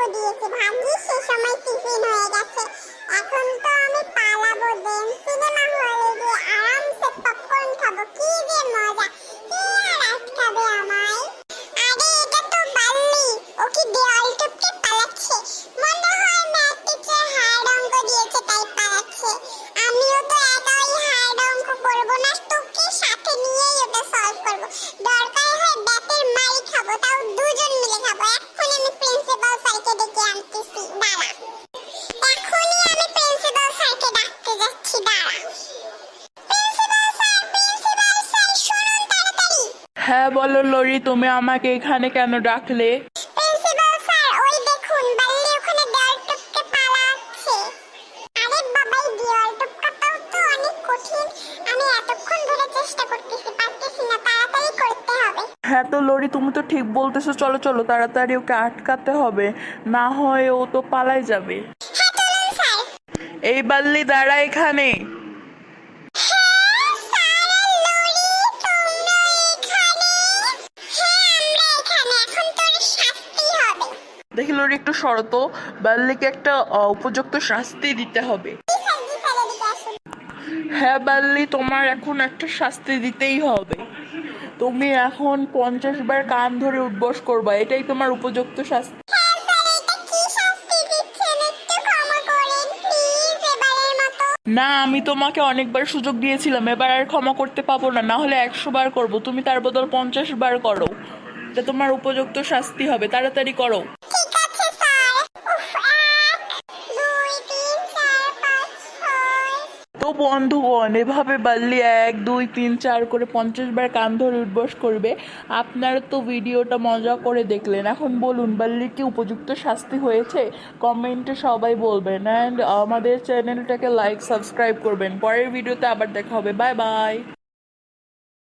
অঙ্ক দিয়েছে ভাবছি সে সময় টিফিন হয়ে গেছে। এখন তো আমি পালাবো, দেন সিনেমা হলে গিয়ে আরামসে পপকর্ন খাব। কি যে মজা, কে আর আটকাবে আমায়? আরে, এটা তো বাল্লি, ও কি দেওয়াল হ্যাঁ বলো লরি তুমি আমাকে এখানে কেন ডাকলে? প্রিন্সিপাল স্যার ওই দেখুন বাল্লি ওখানে দেওয়াল টপকে পালাচ্ছে আরে বাবাই দেওয়াল টপকাটাও তো অনেক কঠিন। আমি এতক্ষণ ধরে চেষ্টা করতেছি পারতেছি না তাড়াতাড়ি করতে হবে। হ্যাঁ তো লরি তুমি তো ঠিক বলতেছো চলো চলো তাড়াতাড়ি ওকে আটকাতে হবে। না হয় ও তো পালাই যাবে। হ্যাঁ এই বাল্লি দাঁড়া এখানে। হবে দেখি লরি একটু শরত বাল্লিকে একটা উপযুক্ত শাস্তি দিতে হবে। হ্যাঁ বাল্লি তোমার এখন একটা শাস্তি দিতেই হবে। তুমি এখন পঞ্চাশ বার কান ধরে উঠবস করবা, এটাই তোমার উপযুক্ত শাস্তি। না, আমি তোমাকে অনেকবার সুযোগ দিয়েছিলাম, এবার আর ক্ষমা করতে পাবো না না হলে একশো বার করব, তুমি তার বদল পঞ্চাশ বার করো। এটা তোমার উপযুক্ত শাস্তি হবে, তাড়াতাড়ি করো। বন্ধুগণ এভাবে বাল্লি এক, দুই, তিন, চার করে পঞ্চাশ বার কান ধরে উঠবস করবে। আপনারা তো ভিডিওটা মজা করে দেখলেন। এখন বলুন বাল্লির কি উপযুক্ত শাস্তি হয়েছে? কমেন্টে সবাই বলবেন। অ্যান্ড আমাদের চ্যানেলটাকে লাইক সাবস্ক্রাইব করবেন। পরের ভিডিওতে আবার দেখা হবে। Bye bye